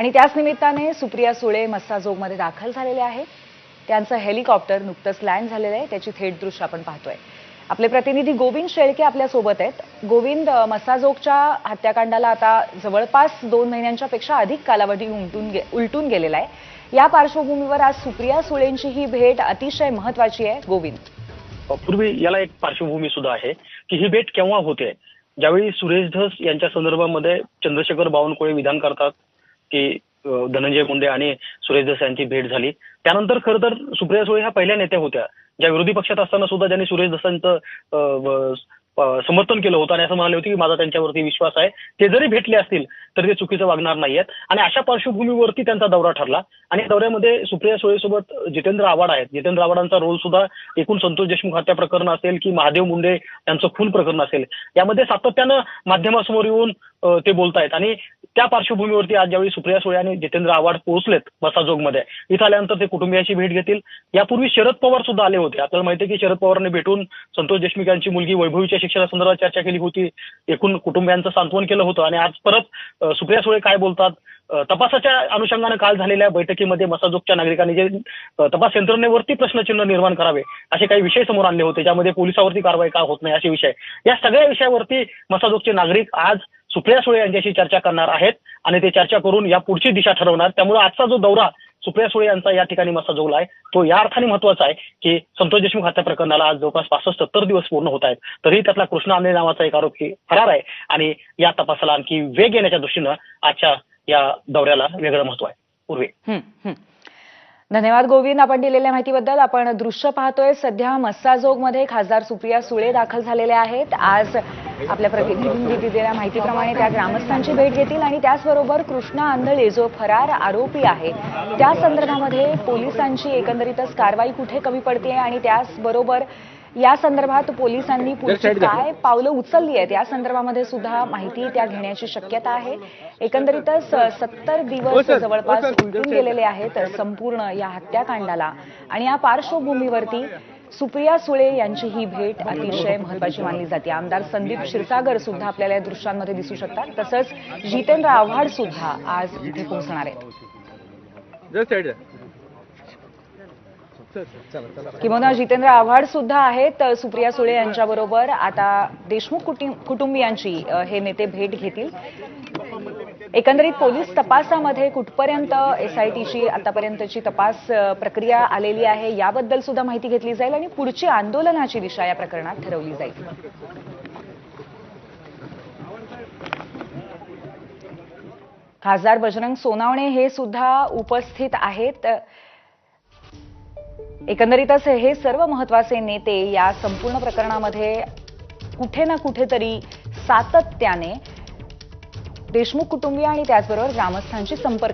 आणि त्याच निमित्ताने सुप्रिया सुळे मस्साजोगमध्ये दाखल झालेले आहेत. त्यांचं हेलिकॉप्टर नुकतंच लँड झालेलं आहे. त्याची थेट दृश्य आपण पाहतोय. आपले प्रतिनिधी गोविंद शेळके आपल्यासोबत आहेत. गोविंद मस्साजोगच्या हत्याकांडाला आता जवळपास दोन महिन्यांच्या पेक्षा अधिक कालावधी उलटून गे- उलटून गेलेला आहे. या पार्श्वभूमीवर आज सुप्रिया सुळेंची ही भेट अतिशय महत्वाची आहे. गोविंद. पूर्वी याला एक पार्श्वभूमी सुद्धा आहे की ही भेट केव्हा होते? ज्यावेळी सुरेश धस यांच्या संदर्भामध्ये चंद्रशेखर बावनकुळे विधान करतात की धनंजय मुंडे आणि सुरेश धस यांची भेट झाली. त्यानंतर खरं तर सुप्रिया सुळे ह्या पहिल्या नेत्या होत्या ज्या विरोधी पक्षात असताना सुद्धा ज्यांनी सुरेश दसांचं समर्थन केलं होतं आणि असं म्हणाले होते की माझा त्यांच्यावरती विश्वास आहे ते जरी भेटले असतील तर ते चुकीचं वागणार नाहीयेत. आणि अशा पार्श्वभूमीवरती त्यांचा दौरा ठरला. आणि दौऱ्यामध्ये सुप्रिया सुळेसोबत जितेंद्र आव्हाड आहेत. जितेंद्र आव्हाडांचा रोल सुद्धा एकूण संतोष देशमुख हत्या प्रकरण असेल की महादेव मुंडे यांचं खून प्रकरण असेल. यामध्ये सातत्यानं माध्यमासमोर येऊन ते बोलतायत. आणि त्या पार्श्वभूमीवरती आज ज्यावेळी सुप्रिया सुळे आणि जितेंद्र आव्हाड पोहोचलेत बसाजोगमध्ये इथं आल्यानंतर ते कुटुंबियाची भेट घेतील. यापूर्वी शरद पवार सुद्धा आले होते. आपल्याला माहिती आहे की शरद पवारांनी भेटून संतोष देशमुख यांची मुलगी वैभवीच्या शिक्षणासंदर्भात चर्चा केली होती. एकूण कुटुंबियांचं सांत्वन केलं होतं. आणि आज परत सुप्रिया सुळे काय बोलतात? तपासाच्या अनुषंगानं काल झालेल्या बैठकीमध्ये मसाजोगच्या नागरिकांनी जे तपास यंत्रणेवरती प्रश्नचिन्ह निर्माण करावे असे काही विषय समोर आणले होते ज्यामध्ये पोलिसावरती कारवाई का होत नाही असे विषय. या सगळ्या विषयावरती मसाजोगचे नागरिक आज सुप्रिया सुळे यांच्याशी चर्चा करणार आहेत आणि ते चर्चा करून या पुढची दिशा ठरवणार. त्यामुळे आजचा जो दौरा सुप्रिया सुळे यांचा या ठिकाणी मसाजोगला आहे तो या अर्थाने महत्त्वाचा आहे की संतोष देशमुख हत्या प्रकरणाला आज जवळपास पासष्ट सत्तर दिवस पूर्ण होत आहेत. तरी त्यातला कृष्णा आंधळे नावाचा एक आरोपी फरार आहे आणि या तपासाला आणखी वेग येण्याच्या दृष्टीनं आजच्या या दौऱ्याला वेगळं महत्त्व आहे. पूर्वी धन्यवाद गोविंद. आपण दिलेल्या माहितीबद्दल आपण दृश्य पाहतोय. सध्या मस्साजोगमध्ये खासदार सुप्रिया सुळे दाखल झालेल्या आहेत. आज आपल्या प्रतिनिधींनी दिलेल्या माहितीप्रमाणे त्या ग्रामस्थांची भेट घेतील आणि त्याचबरोबर कृष्णा आंधळे जो फरार आरोपी आहे त्या संदर्भामध्ये पोलिसांची एकंदरीतच कारवाई कुठे कमी पडते आणि त्याचबरोबर या संदर्भात पोलिसांनी पुढची काय पावलं उचलली आहेत या संदर्भामध्ये सुद्धा माहिती त्या घेण्याची शक्यता आहे. एकंदरीतच सत्तर दिवस जवळपास उलटून गेलेले आहेत संपूर्ण या हत्याकांडाला. आणि या पार्श्वभूमीवरती सुप्रिया सुळे यांची ही भेट अतिशय महत्वाची मानली जाते. आमदार संदीप क्षीरसागर सुद्धा आपल्याला या दृश्यांमध्ये दिसू शकतात. तसंच जितेंद्र आव्हाड सुद्धा आज इथे पोहोचणार आहेत. किंवा जितेंद्र आव्हाड सुद्धा आहेत. सुप्रिया सुळे यांच्याबरोबर आता देशमुख कुटुं- कुटुंबियांची हे नेते भेट घेतील. एकंदरीत पोलीस तपासामध्ये कुठपर्यंत एसआयटीची आतापर्यंतची तपास प्रक्रिया आलेली आहे याबद्दल सुद्धा माहिती घेतली जाईल आणि पुढची आंदोलनाची दिशा या प्रकरणात ठरवली जाईल. खासदार बजरंग सोनावणे हे सुद्धा उपस्थित आहेत. एकंदरीतच हे सर्व महत्त्वाचे नेते या संपूर्ण प्रकरणामध्ये कुठे ना कुठेतरी सातत्याने देशमुख कुटुंबीय आणि त्याचबरोबर ग्रामस्थांशी संपर्क